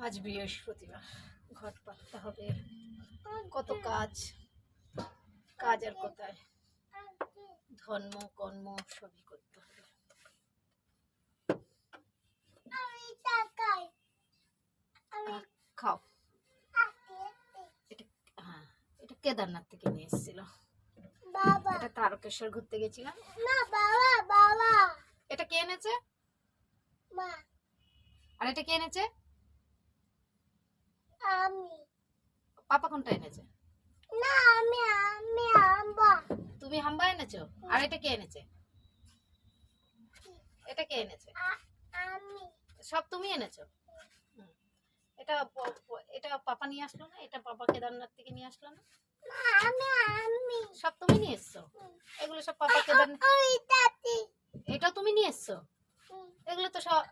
আজ বৃহস্পতিবার ঘট পাততে হবে। কত কাজ কাজ আর কোথায়? ধর্ম কর্ম সবই করতে হবে। খাও। এটা হ্যাঁ এটা কেদারনাথ থেকে নিয়ে এসেছিল। বাবা। এটা তারকেশ্বর ঘুরতে গেছিলাম। না বাবা বাবা। এটা কে এনেছে? মা। আর এটা কে এনেছে? আমি। পাপা কোনটা এনেছে? না আমি আমি আম্বা তুমি হাম্বা এনেছো? আর এটা কে এনেছে? এটা কে এনেছে? আমি। সব তুমি এনেছো? এটা এটা পাপা নিয়ে আসলো না? এটা পাপা কেদারনাথ থেকে নিয়ে আসলো না? আমি আমি। সব তুমি নিয়ে এসছো? এগুলো সব পাপা কেদারনাথ এটা তুমি নিয়ে এসছো? এগুলো তো সব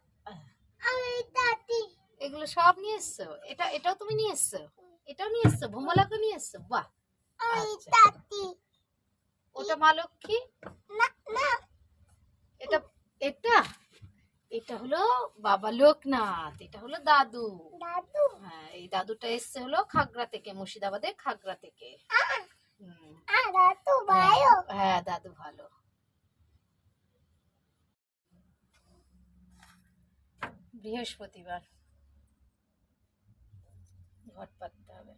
ওই দাদি। এগুলো সব নিয়ে এসছো? এটা এটাও তুমি নিয়ে এসছো? এটাও নিয়ে এসছো? ভোমলাকে নিয়ে এসছো? বাহ। আচ্ছা। ওটা মা লক্ষ্মী? না না। এটা এটা? এটা হলো বাবা লোকনাথ এটা হলো দাদু। দাদু। হ্যাঁ এই দাদুটা এসছে হলো খাগড়া থেকে মুর্শিদাবাদের খাগড়া থেকে। ভাইও হ্যাঁ দাদু ভালো। বৃহস্পতিবার। ঘট পাততে হবে।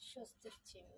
স্বস্তির চিহ্ন।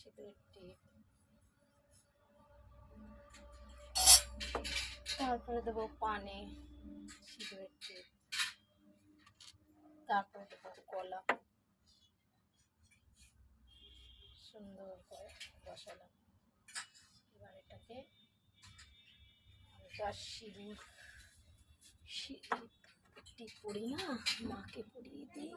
সিঁদুরের টিপ তারপরে দেবো পানে সিঁদুরের টিপ তারপরে দেবো কলা। সুন্দর করে বসালাম। এবার এটাকে হালকা সিঁদুর সিঁদুর টিপ পড়ি না, মাকে পরিয়ে দিই।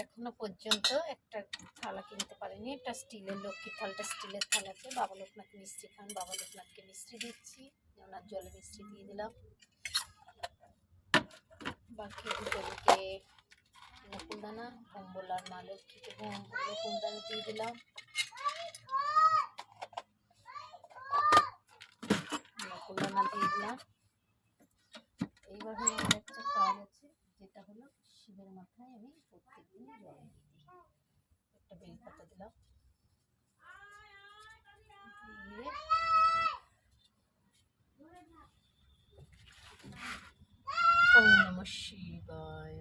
এখনও পর্যন্ত একটা থালা কিনতে পারিনি। এটা স্টিলের লক্ষ্মীর থালটা, স্টিলের থাল আছে বাবা লোকনাথ মিস্ত্রি খান, বাবা লোকনাথকে মিস্ত্রি দিচ্ছি। ওনার জলে মিস্ত্রি দিয়ে দিলাম। বাকি দুজনকে নকুলদানা ভোম্বলার মা লক্ষ্মীকে নকুলদানা দিয়ে দিলাম। নকুলদানা দিয়ে দিলাম। এইভাবে একটা কাজ আছে, যেটা হলো শিবের মাথায় আমি প্রত্যেকদিন জল দিয়ে দিই একটা বেলপাতা দিলাম দিয়ে ওম নমঃ শিবায়